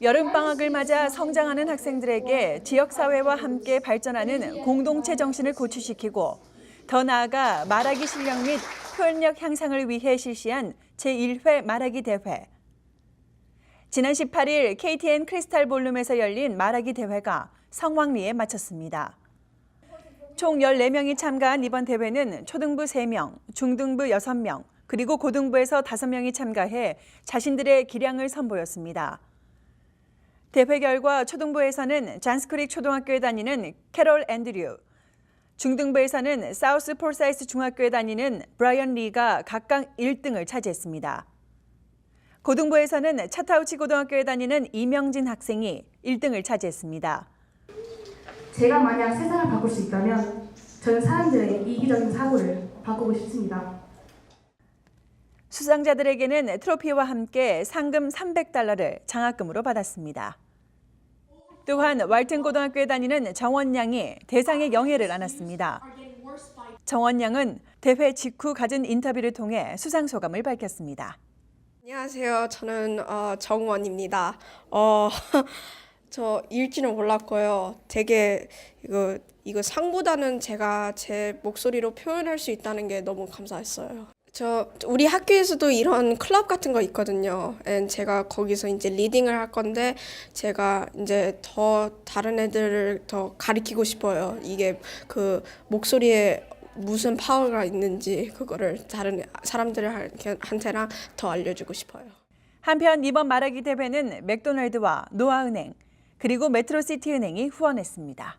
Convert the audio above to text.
여름방학을 맞아 성장하는 학생들에게 지역사회와 함께 발전하는 공동체 정신을 고취시키고 더 나아가 말하기 실력 및 표현력 향상을 위해 실시한 제1회 말하기 대회. 지난 18일 KTN 크리스탈 볼룸에서 열린 말하기 대회가 성황리에 마쳤습니다. 총 14명이 참가한 이번 대회는 초등부 3명, 중등부 6명, 그리고 고등부에서 5명이 참가해 자신들의 기량을 선보였습니다. 대회 결과 초등부에서는 잔스크릭 초등학교에 다니는 캐롤 앤드류, 중등부에서는 사우스 폴사이스 중학교에 다니는 브라이언 리가 각각 1등을 차지했습니다. 고등부에서는 차타우치 고등학교에 다니는 이명진 학생이 1등을 차지했습니다. 제가 만약 세상을 바꿀 수 있다면 저는 사람들의 이기적인 사고를 바꾸고 싶습니다. 수상자들에게는 트로피와 함께 상금 300달러를 장학금으로 받았습니다. 또한 왈튼 고등학교에 다니는 정원 양이 대상의 영예를 안았습니다. 정원 양은 대회 직후 가진 인터뷰를 통해 수상 소감을 밝혔습니다. 안녕하세요. 저는 어, 정원입니다. 어, 저 일지는 몰랐고요. 되게 이거 이거 상보다는 제가 제 목소리로 표현할 수 있다는 게 너무 감사했어요. 저 우리 학교에서도 이런 클럽 같은 거 있거든요. 앤 제가 거기서 이제 리딩을 할 건데 제가 이제 더 다른 애들을 더 가리키고 싶어요. 이게 그 목소리에 무슨 파워가 있는지 그거를 다른 사람들한테랑 더 알려주고 싶어요. 한편 이번 말하기 대회는 맥도날드와 노아은행 그리고 메트로시티은행이 후원했습니다.